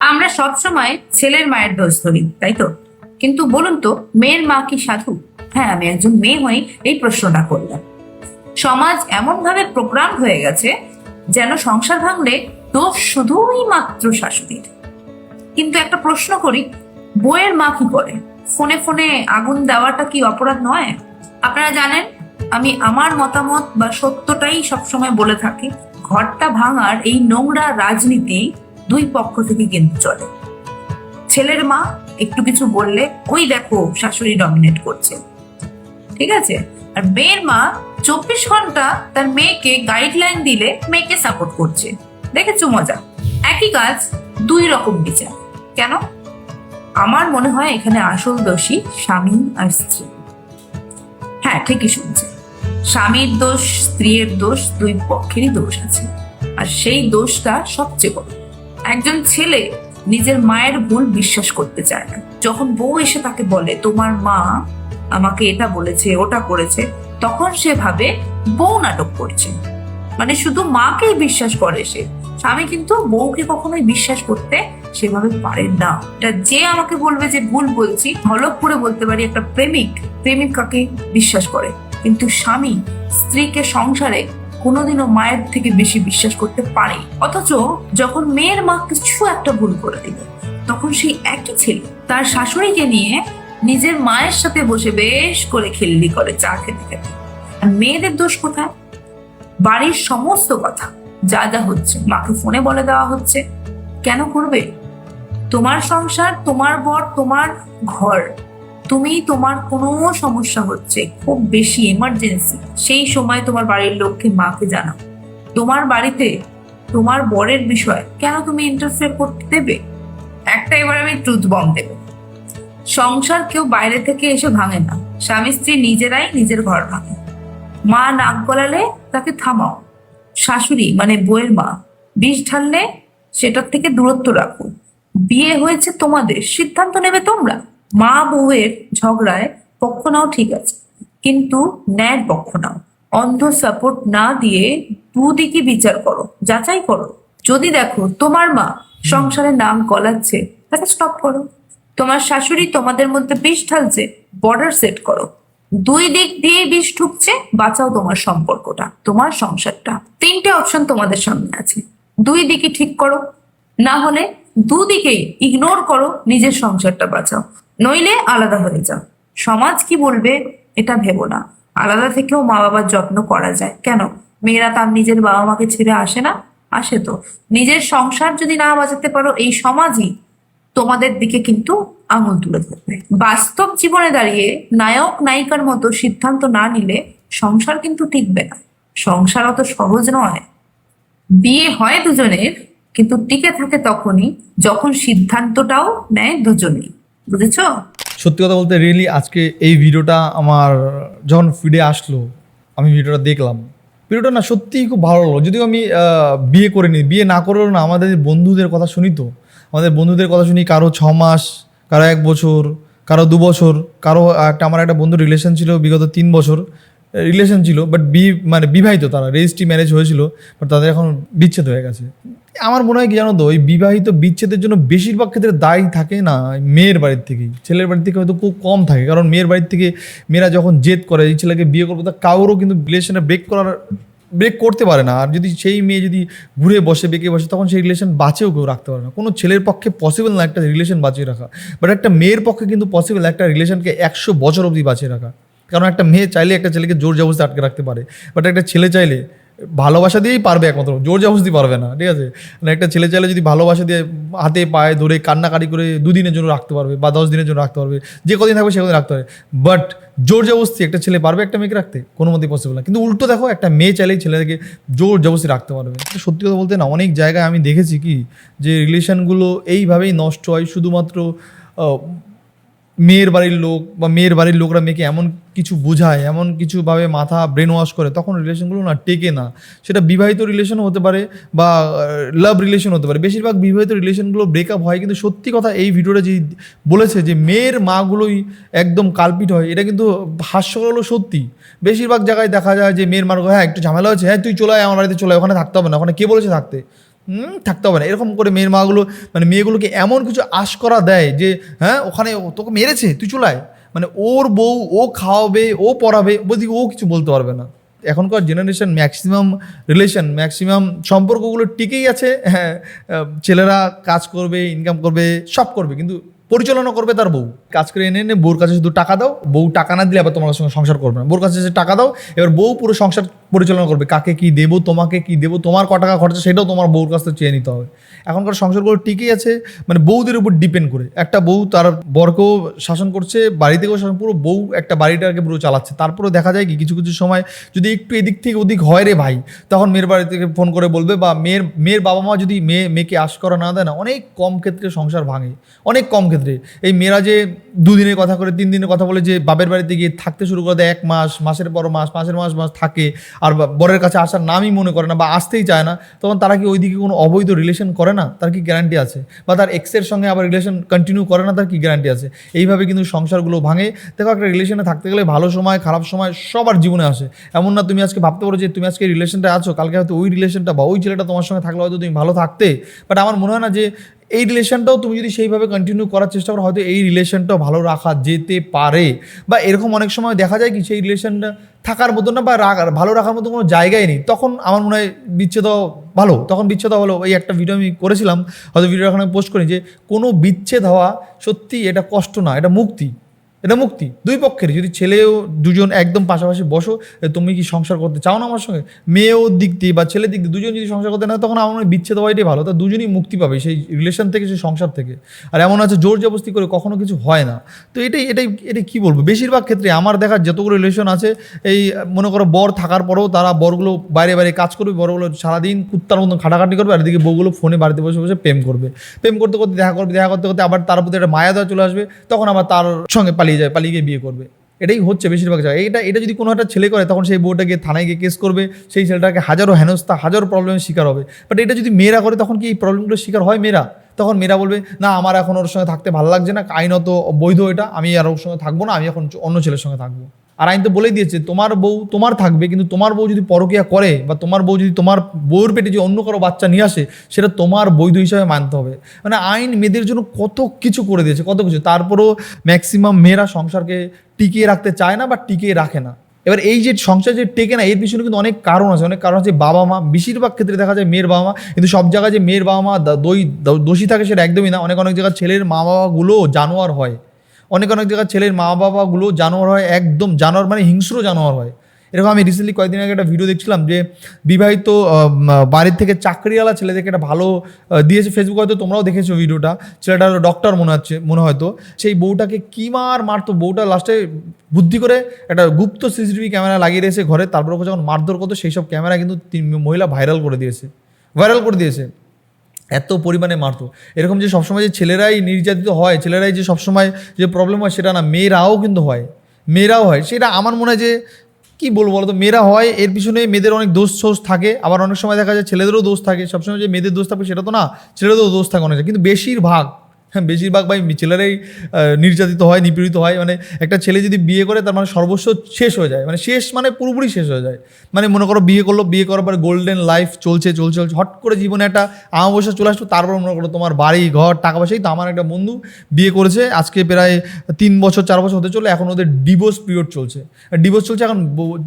আমরা সবসময় ছেলের মায়ের দোষ ধরি, তাই তো? কিন্তু বলুন তো, মেয়ের মা কি সাধু? হ্যাঁ আমি একজন মেয়ে হয়ে এই প্রশ্নটা করলাম। সমাজ এমন ভাবে প্রোগ্রাম হয়ে গেছে যেন সংসার ভাঙলে দোষ শুধুই মাত্র শাশুড়ির। কিন্তু একটা প্রশ্ন করি বইয়ের মা কি করে? ফোনে ফোনে আগুন দেওয়াটা কি অপরাধ নয়? আপনারা জানেন, আমি আমার মতামত বা সত্যটাই সবসময় বলে থাকি, ঘরটা ভাঙার এই নোংরা রাজনীতি দুই পক্ষ থেকে কিন্তু চলে। ছেলের মা একটু কিছু বললে, ওই দেখো, শাশুড়ি ডমিনেট করছে। ঠিক আছে? আর মেয়ের মা চব্বিশ ঘণ্টা তার মেয়েকে গাইডলাইন দিলে মেয়েকে সাপোর্ট করছে। দেখেছ মজা? একই কাজ, দুই রকম বিচার। কেন? আমার মনে হয় এখানে আসল দোষী স্বামী আর স্ত্রী। হ্যাঁ ঠিকই শুনছে। স্বামীর দোষ, স্ত্রীর দোষ দুই পক্ষেরই দোষ আছে। আর সেই দোষটা সবচেয়ে বড়। একজন ছেলে নিজের মায়ের ভুল বিশ্বাস করতে চায় না। যখন বউ এসে তাকে বলে, তোমার মা আমাকে এটা বলেছে, ওটা করেছে, তখন সে ভাবে বউ নাটক করছে। মানে শুধু মাকেই বিশ্বাস করে সে। স্বামী কিন্তু বউকে কখনোই বিশ্বাস করতে সেভাবে পারে না। এটা যে আমাকে বলবে যে ভুল বলছি হলক করে বলতে পারি একটা প্রেমিক প্রেমিকাকে বিশ্বাস করে। কিন্তু স্বামী স্ত্রীকে সংসারে কোনোদিনও মায়ের থেকে বেশি বিশ্বাস করতে পারে অথচ যখন মেয়ের মা কিছু একটা ভুল করে দিল, তখন সেই একই ছেলে তার শাশুড়িকে নিয়ে নিজের মায়ের সাথে বসে বেশ করে খেললি করে, চা খেতে খেতে। আর মেয়েদের দোষ কোথায়? বাড়ির সমস্ত কথা যা যা হচ্ছে মাকে ফোনে বলে দেওয়া হচ্ছে। কেন করবে? তোমার সংসার, তোমার বর, তোমার ঘর। তুমি তোমার কোনো সমস্যা হচ্ছে, খুব বেশি এমার্জেন্সি সেই সময় তোমার বাড়ির লোককে মাকে জানাও। তোমার বাড়িতে তোমার বরের বিষয় কেন তুমি ইন্টারফেয়ার করতে দেবে? একটা এবার আমি ট্রুথ বম দেব। সংসার কেউ বাইরে থেকে এসে ভাঙে না। স্বামী স্ত্রী নিজেরাই নিজের ঘর ভাঙে। মা নাক গলালে তাকে থামাও। শাশুড়ি মানে বউয়ের মা, বিষ ঢাললে সেটার থেকে দূরত্ব রাখো। বিয়ে হয়েছে তোমাদের, সিদ্ধান্ত নেবে তোমরা। মা বউয়ের ঝগড়ায় পক্ষ নাও ঠিক আছে, কিন্তু ন্যায়ের পক্ষ নাও অন্ধ সাপোর্ট না দিয়ে দুদিকে বিচার করো, যাচাই করো। যদি দেখো তোমার মা সংসারে নাম গলাচ্ছে, তাকে স্টপ করো। তোমার শাশুড়ি তোমাদের মধ্যে বিষ ঢালছে বর্ডার সেট করো। দুই দিক দিয়ে বিষ ঢুকছে, বাঁচাও তোমার সম্পর্কটা, তোমার সংসারটা। তিনটে অপশন তোমাদের সামনে আছে। দুই দিকে ঠিক করো, না হলে দুদিকেই ইগনোর করো, নিজের সংসারটা বাঁচাও। নইলে আলাদা হয়ে যাও। সমাজ কি বলবে এটা ভেবো না। আলাদা থেকেও মা বাবার যত্ন করা যায়। কেন? মেয়েরা তার নিজের বাবা মাকে ছেড়ে আসে না? আসে তো। নিজের সংসার যদি না বাঁচাতে পারো, এই সমাজই তোমাদের দিকে কিন্তু আঙুল তুলে ধরবে। বাস্তব জীবনে দাঁড়িয়ে নায়ক, নায়িকার মতো সিদ্ধান্ত না নিলে সংসার কিন্তু টিকবে না। সংসার অত সহজ নয়। বিয়ে হয় দুজনের কিন্তু টিকে থাকে তখনই যখন সিদ্ধান্তটাও নেয় দুজনেই। বুঝেছ? সত্যি কথা বলতে রিয়েলি আজকে এই ভিডিওটা আমার যখন ফিডে আসলো, আমি ভিডিওটা দেখলাম। ভিডিওটা না সত্যিই খুব ভালো লাগল। যদিও আমি বিয়ে করিনি, বিয়ে না করেও না আমাদের বন্ধুদের কথা শুনি তো। আমাদের বন্ধুদের কথা শুনি কারও ছ মাস, কারও এক বছর, কারও দু বছর, কারও একটা, আমার একটা বন্ধু রিলেশন ছিল বিগত তিন বছর রিলেশন ছিল বাট বি মানে বিবাহিত তারা রেজিস্ট্রি ম্যারেজ হয়েছিল বাট তাদের এখন বিচ্ছেদ হয়ে গেছে। আমার মনে হয় কি জানো তো, ওই বিবাহিত বিচ্ছেদের জন্য বেশিরভাগ ক্ষেত্রে দায়ী থাকে না মেয়ের বাড়ির থেকেই ছেলের বাড়ির থেকে হয়তো খুব কম থাকে, কারণ মেয়ের বাড়ির থেকে মেয়েরা যখন জেদ করে, এই ছেলেকে বিয়ে করব, তা কারোরও কিন্তু রিলেশনে ব্রেক করার ব্রেক করতে পারে না। আর যদি সেই মেয়ে যদি ঘুরে বসে, বেঁকে বসে, তখন সেই রিলেশন বাঁচেও কেউ রাখতে পারে না। কোনো ছেলের পক্ষে পসিবল না একটা রিলেশন বাঁচিয়ে রাখা। বাট একটা মেয়ের পক্ষে কিন্তু পসিবল একটা রিলেশনকে একশো বছর অবধি বাঁচিয়ে রাখা। কারণ একটা মেয়ে চাইলে একটা ছেলেকে জোর জবরদস্তি আটকে রাখতে পারে। বাট একটা ছেলে চাইলে ভালোবাসা দিয়েই পারবে একমাত্র, জোর জবরদস্তি পারবে না, ঠিক আছে? মানে একটা ছেলে চাইলে যদি ভালোবাসা দিয়ে হাতে পায়ে ধরে কান্নাকাটি করে দুদিনের জন্য রাখতে পারবে বা দশ দিনের জন্য রাখতে পারবে, যে কদিন থাকবে সে কদিন রাখতে পারবে। বাট জোর জবরদস্তি, একটা ছেলে পারবে একটা মেয়েকে রাখতে? কোনো মতেই পসিবল না। কিন্তু উল্টো দেখো, একটা মেয়ে চাইলেই ছেলেকে জোর জবরদস্তি রাখতে পারবে। সত্যি কথা বলতে না, অনেক জায়গায় আমি দেখেছি কি, যে রিলেশনগুলো এইভাবেই নষ্ট হয়, শুধুমাত্র মেয়ের বাড়ির লোক বা মেয়ের বাড়ির লোকরা মেয়েকে এমন কিছু বোঝায়, এমন কিছুভাবে মাথা ব্রেন ওয়াশ করে, তখন রিলেশনগুলো না টেকে না। সেটা বিবাহিত রিলেশন হতে পারে বা লাভ রিলেশন হতে পারে। বেশিরভাগ বিবাহিত রিলেশনগুলো ব্রেকআপ হয়, কিন্তু সত্যি কথা এই ভিডিওটা যে বলেছে যে মেয়ের মাগুলোই একদম কালপিট হয়, এটা কিন্তু হাস্যকর হলো সত্যি। বেশিরভাগ জায়গায় দেখা যায় যে মেয়ের মার হ্যাঁ একটু ঝামেলা হচ্ছে হ্যাঁ তুই চলে আয়, আমার বাড়িতে চলে ওখানে থাকতে হবে না, ওখানে কে বলেছে থাকতে? থাকতে হবে না। এরকম করে মেয়ের মাগুলো মানে মেয়েগুলোকে এমন কিছু আশ করা দেয় যে হ্যাঁ ওখানে তোকে মেরেছে, তুই চুলায় মানে ওর বউ, ও খাওয়াবে, ও পড়াবে বলছি ও কিছু বলতে পারবে না। এখনকার জেনারেশন ম্যাক্সিমাম রিলেশন ম্যাক্সিমাম সম্পর্কগুলো টিকেই আছে হ্যাঁ ছেলেরা কাজ করবে ইনকাম করবে, সব করবে, কিন্তু পরিচালনা করবে তার বউ। কাজ করে এনে এনে বউর কাছে শুধু টাকা দাও, বউ টাকা না দিলে আবার তোমার সঙ্গে সংসার করবে না। বউর কাছে এসে টাকা দাও, এবার বউ পুরো সংসার পরিচালনা করবে। কাকে কি দেবো, তোমাকে কি দেবো, তোমার ক টাকা খরচা সেটাও তোমার বউর কাছ থেকে চেয়ে নিতে হবে। এখনকার সংসারগুলো টিকেই আছে মানে বউদের উপর ডিপেন্ড করে। একটা বউ তার বরকেও শাসন করছে, বাড়ি থেকেও শাসন পুরো বউ একটা বাড়িটাকে পুরো চালাচ্ছে। তারপরে দেখা যায় কি, কিছু কিছু সময় যদি একটু এদিক থেকে ওদিক হয় রে ভাই, তখন মেয়ের বাড়ি থেকে ফোন করে বলবে বা মেয়ের মেয়ের বাবা মা যদি মেয়ে, মেয়েকে আশ করা না দেয় না, অনেক কম ক্ষেত্রে সংসার ভাঙে। অনেক কম ক্ষেত্রে। এই মেয়েরা যে দুদিনের কথা করে, তিন দিনের কথা বলে যে বাপের বাড়িতে গিয়ে থাকতে শুরু করে দেয়, এক মাস, মাসের পর মাস, মাসের মাস মাস থাকে, আর বরের কাছে আসার নামই মনে করে না বা আসতেই চায় না, তখন তারা কি ওইদিকে কোনো অবৈধ রিলেশন করে না? তার কি গ্যারান্টি আছে? বা তার এক্সের সঙ্গে আবার রিলেশন কন্টিনিউ করে না? তার কি গ্যারান্টি আছে? এইভাবে কিন্তু সংসারগুলো ভাঙে। দেখো একটা রিলেশনে থাকতে গেলে ভালো সময়, খারাপ সময় সবার জীবনে আসে। এমন না তুমি আজকে ভাবতে পারো যে তুমি আজকে রিলেশনটা আছো, কালকে হয়তো ওই রিলেশনটা বা ওই ছেলেটা তোমার সঙ্গে থাকলে হয়তো তুমি ভালো থাকতে। বাট আমার মনে হয় না যে এই রিলেশনটাও তুমি যদি সেইভাবে কন্টিনিউ করার চেষ্টা করো, হয়তো এই রিলেশনটাও ভালো রাখা যেতে পারে। বা এরকম অনেক সময় দেখা যায় কি, সেই রিলেশনটা থাকার মতো না বা ভালো রাখার মতো কোনো জায়গায় নেই। তখন আমার মনে হয় বিচ্ছেদ ভালো। তখন বিচ্ছেদ হলো এই একটা ভিডিও আমি করেছিলাম, হয়তো ভিডিও এখন আমি পোস্ট করি যে কোনো বিচ্ছেদ হওয়া সত্যি এটা কষ্ট না, এটা মুক্তি। এটা মুক্তি। দুই পক্ষের যদি ছেলেও দুজন একদম পাশাপাশি বসো তুমি কি সংসার করতে চাও না আমার সঙ্গে? মেয়েও দিক দিয়ে বা ছেলের দিক দিয়ে দুজন যদি সংসার করতে না তখন আমার বিচ্ছেদ হওয়াটাই ভালো। তা দুজনই মুক্তি পাবে সেই রিলেশন থেকে, সেই সংসার থেকে। আর এমন আছে জোর জবস্তি করে কখনো কিছু হয় না। তো এটাই এটাই এটাই কী বলব? বেশিরভাগ ক্ষেত্রে আমার দেখার যতগুলো রিলেশন আছে, এই মনে করো বর থাকার পরেও তারা বরগুলো বাইরে বাইরে কাজ করবে, বরগুলো সারাদিন কুত্তার মতন খাটাখাটি করবে, আর এদিকে বউগুলো ফোনে বাড়িতে বসে বসে প্রেম করবে। প্রেম করতে করতে দেখা করবে, দেখা করতে করতে আবার তার প্রতি একটা মায়া দেওয়া চলে আসবে। তখন আবার তার সঙ্গে পালিয়ে যায়, পালিয়ে গিয়ে বিয়ে করবে। এটাই হচ্ছে বেশিরভাগ জায়গায় এটা এটা যদি কোনো একটা ছেলে করে, তখন সেই বউটা গিয়ে থানায় গিয়ে কেস করবে, সেই ছেলেটাকে হাজারো হেনস্থা, হাজারো প্রবলেমের শিকার হবে। বাট এটা যদি মেয়েরা করে, তখন কি এই প্রবলেমগুলোর শিকার হয় মেয়েরা? তখন মেয়েরা বলবে, না, আমার এখন ওর সঙ্গে থাকতে ভালো লাগছে না। আইনত বৈধ এটা। আমি আর ওর সঙ্গে থাকব না। আমি এখন অন্য ছেলের সঙ্গে থাকব। আর আইন তো বলেই দিয়েছে, তোমার বউ তোমার থাকবে, কিন্তু তোমার বউ যদি পরকিয়া করে বা তোমার বউ যদি তোমার বউর পেটে যে অন্য কারও বাচ্চা নিয়ে আসে, সেটা তোমার বৈধ হিসাবে মানতে হবে। মানে আইন মেয়েদের জন্য কত কিছু করে দিয়েছে, কত কিছু। তারপরেও ম্যাক্সিমাম মেয়েরা সংসারকে টিকিয়ে রাখতে চায় না বা টিকিয়ে রাখে না। এবার এই যে সংসার যে টেকে না, এর পিছনে কিন্তু অনেক কারণ আছে। অনেক কারণ আছে বাবা মা, বেশিরভাগ ক্ষেত্রে দেখা যায় মেয়ের বাবা মা, কিন্তু সব জায়গায় যে মেয়ের বাবা মা দই দোষী থাকে সেটা একদমই না। অনেক অনেক জায়গায় ছেলের মা বাবাগুলো জানোয়ার হয়। অনেক অনেক জায়গায় ছেলের মা বাবাগুলো জানোয়ার হয়, একদম জানোয়ার মানে হিংস্র জানোয়ার হয়। এরকম আমি রিসেন্টলি কয়েকদিন আগে একটা ভিডিও দেখছিলাম যে বিবাহিত বাড়ির থেকে চাকরিওয়ালা ছেলেদেরকে একটা ভালো দিয়েছে ফেসবুক হয়তো তোমরাও দেখেছ ভিডিওটা ছেলেটা ডক্টর মনে হচ্ছে, মনে হয়তো সেই বউটাকে কি মার মারতো বউটা লাস্টে বুদ্ধি করে একটা গুপ্ত সিসিটিভি ক্যামেরা লাগিয়ে দিয়েছে ঘরে, তারপর যখন মারধর করতো, সেই সব ক্যামেরা কিন্তু মহিলা ভাইরাল করে দিয়েছে। ভাইরাল করে দিয়েছে। এত পরিমাণে মারতো। এরকম যে সবসময় যে ছেলেরাই নির্যাতিত হয়, ছেলেরাই যে সবসময় যে প্রবলেম হয় সেটা না, মেয়েরাও কিন্তু হয়। মেয়েরাও হয়। সেটা আমার মনে হয় যে, কী বলব বলতো? মেয়েরা হয়, এর পিছনে মেয়েদের অনেক দোষ সোষ থাকে। আবার অনেক সময় দেখা যায় ছেলেদেরও দোষ থাকে। সবসময় যে মেয়েদের দোষ থাকে সেটা তো না, ছেলেদেরও দোষ থাকে অনেক। কিন্তু বেশিরভাগ বেশিরভাগ ভাই ছেলেরাই নির্যাতিত হয়, নিপীড়িত হয়। মানে একটা ছেলে যদি বিয়ে করে, তার মানে সর্বস্ব শেষ হয়ে যায়। মানে শেষ মানে পুরোপুরি শেষ হয়ে যায়। মানে মনে করো বিয়ে করল, বিয়ে করার পরে গোল্ডেন লাইফ চলছে চলছে চলছে। হট করে জীবনে একটা আমাবস্যা চলে আসলো, তারপর মনে করো তোমার বাড়ি, ঘর, টাকা পয়সাই তো আমার একটা বন্ধু বিয়ে করেছে। আজকে প্রায় তিন বছর, চার বছর হতে চলে এখন ওদের ডিভোর্স পিরিয়ড চলছে। ডিভোর্স চলছে এখন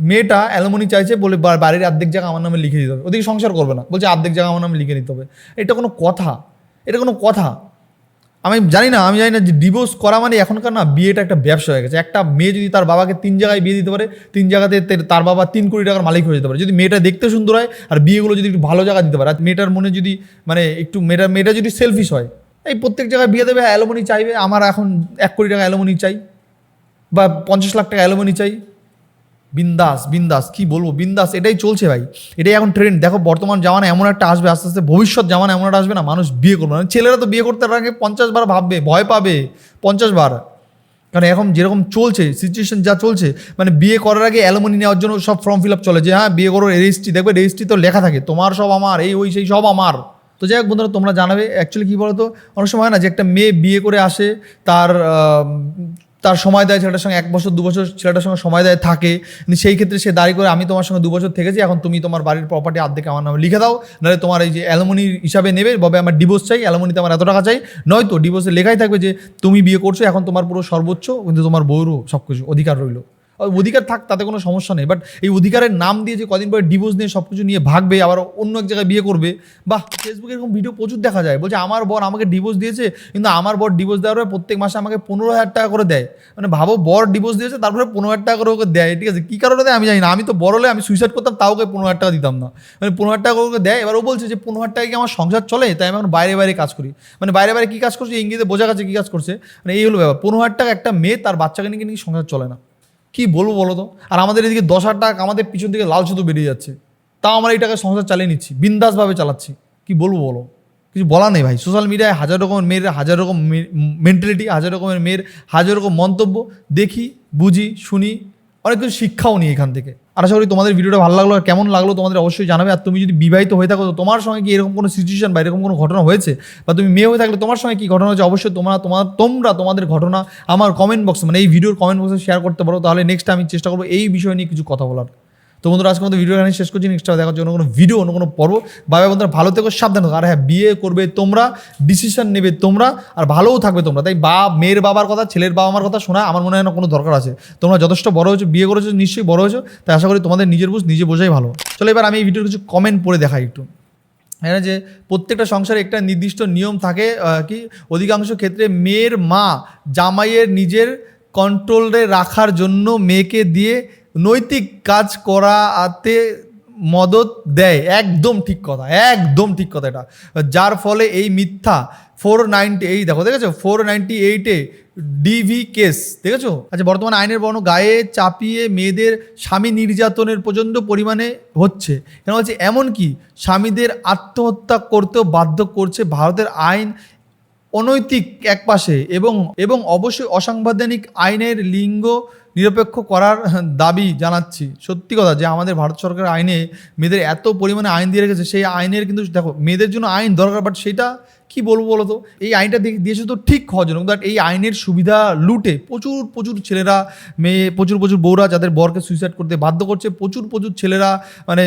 মেয়েটা অ্যালমনি চাইছে বলে বাড়ির অর্ধেক জায়গা আমার নামে লিখে দিতে হবে। ওদিকে সংসার করবে না। বলছে অর্ধেক জায়গা আমার নামে লিখে নিতে হবে। এটা কোনো কথা। এটা কোনো কথা। আমি জানি না, আমি জানি না যে ডিভোর্স করা মানে এখনকার না বিয়েটা একটা ব্যবসা হয়ে গেছে। একটা মেয়ে যদি তার বাবাকে তিন জায়গায় বিয়ে দিতে পারে, তিন জায়গাতে তার বাবা তিন কোটি টাকার মালিক হয়ে যেতে পারে। যদি মেয়েটা দেখতে সুন্দর হয় আর বিয়েগুলো যদি একটু ভালো জায়গা দিতে পারে, আর মেয়েটার মনে যদি মানে একটু মেয়েটা মেয়েটা যদি সেলফিশ হয়, এই প্রত্যেক জায়গায় বিয়ে দেবে অ্যালোমনি চাইবে, আমার এখন এক কোটি টাকা অ্যালোমনি চাই বা পঞ্চাশ লাখ টাকা অ্যালোমনি চাই। বিন্দাস বিন্দাস, কি বলব? বিন্দাস, এটাই চলছে ভাই। এটাই এখন ট্রেন্ড দেখো, বর্তমান জামানা এমন একটা আসবে, আস্তে আস্তে ভবিষ্যৎ জামানা এমন একটা আসবে না, মানুষ বিয়ে করবে না। ছেলেরা তো বিয়ে করতে আগে পঞ্চাশ বার ভাববে, ভয় পাবে, পঞ্চাশ বার। কারণ এখন যেরকম চলছে সিচুয়েশন যা চলছে মানে বিয়ে করার আগে অ্যালুমিনি নেওয়ার জন্য সব ফর্ম ফিল আপ চলে যে হ্যাঁ বিয়ে করো রেজিস্ট্রি দেখবে রেজিস্ট্রি তো লেখা থাকে, তোমার সব আমার, এই, ওই, সেই, সব আমার। তো যাই হোক বন্ধুরা, তোমরা জানাবে অ্যাকচুয়ালি কী বলতো? অনেক সময় হয় না যে একটা মেয়ে বিয়ে করে আসে, তার তার সময় দেয় ছেলেটার সঙ্গে, এক বছর, দু বছর ছেলেটার সঙ্গে সময় দেয়, থাকে। সেই ক্ষেত্রে সে দাঁড়িয়ে করে, আমি তোমার সঙ্গে দু বছর থেকেছি, এখন তুমি তোমার বাড়ির প্রপার্টি আর্ধেক আমার নামে লিখে দাও। নাহলে তোমার এই যে অ্যালমনি হিসাবে নেবে ববে আমার ডিভোর্স চাই অ্যালমনিতে আমার এত টাকা চাই। নয়তো ডিভোর্সে লেখাই থাকবে যে, তুমি বিয়ে করছ, এখন তোমার পুরো সর্বোচ্চ, কিন্তু তোমার বউরও সব কিছু অধিকার রইল। অধিকার থাক, তাতে কোনো সমস্যা নেই। বাট এই অধিকারের নাম দিয়ে যে কদিন পরে ডিভোর্স নিয়ে সব কিছু নিয়ে ভাগবে, আবার অন্য এক জায়গায় বিয়ে করবে বা ফেসবুকে এরকম ভিডিও প্রচুর দেখা যায়। বলছে, আমার বর আমাকে ডিভোর্স দিয়েছে, কিন্তু আমার বর ডিভোর্স দেওয়ার পরে প্রত্যেক মাসে আমাকে পনেরো হাজার টাকা করে দেয়। মানে ভাবো, বর ডিভোর্স দিয়েছে, তারপরে পনেরো হাজার টাকা করে ওকে দেয়। ঠিক আছে, কী কারণে দেয় আমি জানি না। আমি তো বড় হলে আমি সুইসাইড করতাম, তাও ওকে পনেরো হাজার টাকা দিতাম না। মানে পনেরো হাজার টাকা করে ওকে দেয়, এবার ও বলছে যে, পনেরো হাজার টাকা কি আমার সংসার চলে? তাই আমি এখন বাইরে বাইরে কাজ করি। মানে বাইরে বাইরে কী কাজ করছে? ইংরেজিতে বোঝা গেছে কী কাজ করছে। মানে এই হলো ব্যাপার। পনেরো হাজার টাকা একটা মেয়ে তার বাচ্চাকে নিয়ে নাকি সংসার চলে না। কি বলব বলো তো? আর আমাদের এদিকে দশ হাজার টাকা আমাদের পিছন থেকে লাল শুধু বেরিয়ে যাচ্ছে। তাও আমরা এই সংসার চালিয়ে নিচ্ছি, বিন্দাসভাবে চালাচ্ছি। কি বলব বলো? কিছু বলা নেই ভাই। সোশ্যাল মিডিয়ায় হাজার রকমের মেয়ের, হাজার রকম মেন্টালিটি হাজার রকমের মেয়ের, হাজার রকম মন্তব্য দেখি, বুঝি, শুনি অনেক কিছু শিক্ষাও নিই এখান থেকে। আর আশা করি তোমাদের ভিডিওটা ভালো লাগল আর কেমন লাগল তোমাদের অবশ্যই জানাবে। আর তুমি যদি বিবাহিত হয়ে থাকো তোমার সঙ্গে কি এরকম কোনো সিচুয়েশন বা এরকম কোনো ঘটনা হয়েছে? বা তুমি মেয়ে হয়ে থাকলে তোমার সঙ্গে কি ঘটনা হয়েছে? অবশ্যই তোমরা, তোমার, তোমরা তোমাদের ঘটনা আমার কমেন্ট বক্সে মানে এই ভিডিওর কমেন্ট বক্সে শেয়ার করতে পারো। তাহলে নেক্সট আমি চেষ্টা করব এই বিষয় নিয়ে কিছু কথা বলার। তো বন্ধুরা, আজকে আমাদের ভিডিও এখানে শেষ করছি। নেক্সট দেখার জন্য কোনো ভিডিও অন্য কোনো পর্ব। বাবা বন্ধুরা, ভালো থেকো, সাবধান আর হ্যাঁ বিয়ে করবে তোমরা ডিসিশন নেবে তোমরা, আর ভালোও থাকবে তোমরা। তাই বা মেয়ের বাবার কথা, ছেলের বাবা মার কথা শোনা, আমার মনে হয় না কোনো দরকার আছে। তোমরা যথেষ্ট বড় হয়েছো, বিয়ে করেছ, নিশ্চয়ই বড় হয়েছো। তাই আশা করি তোমাদের নিজের বুঝ, নিজে বোঝাই ভালো। চলো, এবার আমি এই ভিডিওর কিছু কমেন্ট পড়ে দেখাই একটু। হ্যাঁ যে প্রত্যেকটা সংসারে একটা নির্দিষ্ট নিয়ম থাকে কি? অধিকাংশ ক্ষেত্রে মেয়ের মা জামাইয়ের নিজের কন্ট্রোলে রাখার জন্য মেয়েকে দিয়ে নৈতিক কাজ করাতে মদত দেয়। একদম ঠিক কথা, একদম ঠিক কথা এটা। যার ফলে এই মিথ্যা ফোর নাইনটি এই দেখো, দেখেছ? Four ninety eight A DV case দেখেছ? আচ্ছা বর্তমানে আইনের বর্ণ গায়ে চাপিয়ে মেয়েদের স্বামী নির্যাতনের প্রচণ্ড পরিমাণে হচ্ছে। কেন হচ্ছে এমনকি স্বামীদের আত্মহত্যা করতেও বাধ্য করছে ভারতের আইন অনৈতিক একপাশে এবং এবং অবশ্যই অসাংবিধানিক আইনের লিঙ্গ নিরপেক্ষ করার দাবি জানাচ্ছি। সত্যি কথা, যে আমাদের ভারত সরকার আইনে মেয়েদের এত পরিমাণে আইন দিয়ে রেখেছে, সেই আইনের কিন্তু দেখো, মেয়েদের জন্য আইন দরকার বাট সেটা কি বলব বলো তো? এই আইনটা দিয়ে- দিয়েছে তো ঠিক হওয়ার বাট এই আইনের সুবিধা লুটে প্রচুর প্রচুর ছেলেরা মেয়ে প্রচুর প্রচুর বউরা যাদের বরকে সুইসাইড করতে বাধ্য করছে প্রচুর প্রচুর ছেলেরা মানে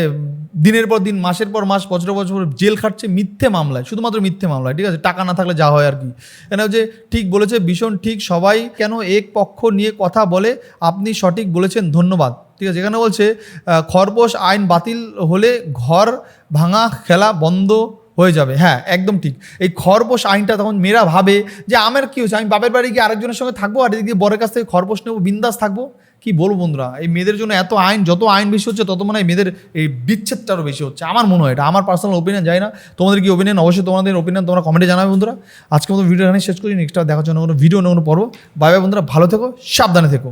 দিনের পর দিন মাসের পর মাস বছরের বছর জেল খাটছে মিথ্যে মামলায় শুধুমাত্র মিথ্যে মামলায় ঠিক আছে? টাকা না থাকলে যা হয় আর কি। কেন যে ঠিক বলেছে ভীষণ ঠিক সবাই কেন এক পক্ষ নিয়ে কথা বলে আপনি সঠিক বলেছেন ধন্যবাদ। ঠিক আছে? এখানে বলছে আহ, খরপোশ আইন বাতিল হলে ঘর ভাঙা খেলা বন্ধ হয়ে যাবে। হ্যাঁ একদম ঠিক। এই খরপোশ আইনটা তখন মেয়েরা ভাবে যে, আমার কি হচ্ছে আমি বাপের বাড়ি গিয়ে আরেকজনের সঙ্গে থাকব আর এদিকে বরের কাছ থেকে খরপোশ নেব, বিন্দাস থাকব? কি বলব বন্ধুরা? এই মেয়েদের জন্য এত আইন, যত আইন বেশি হচ্ছে, তত মনে হয় মেয়েদের এই বিচ্ছেদটারও বেশি হচ্ছে। আমার মনে হয় এটা। আমার পার্সোনাল ওপিনিয়ন যায় না। তোমাদের কি ওপিনিয়ন অবশ্যই তোমাদের ওপিনিয়ন তোমরা কমেন্টে জানাবে বন্ধুরা। আজকে মতো ভিডিও এখানে শেষ করি। নেক্সট দেখার জন্য কোনো ভিডিও অন্য কোনো পর্ব। বাই বাই বন্ধুরা। ভালো থেকো। সাবধানে থেকো।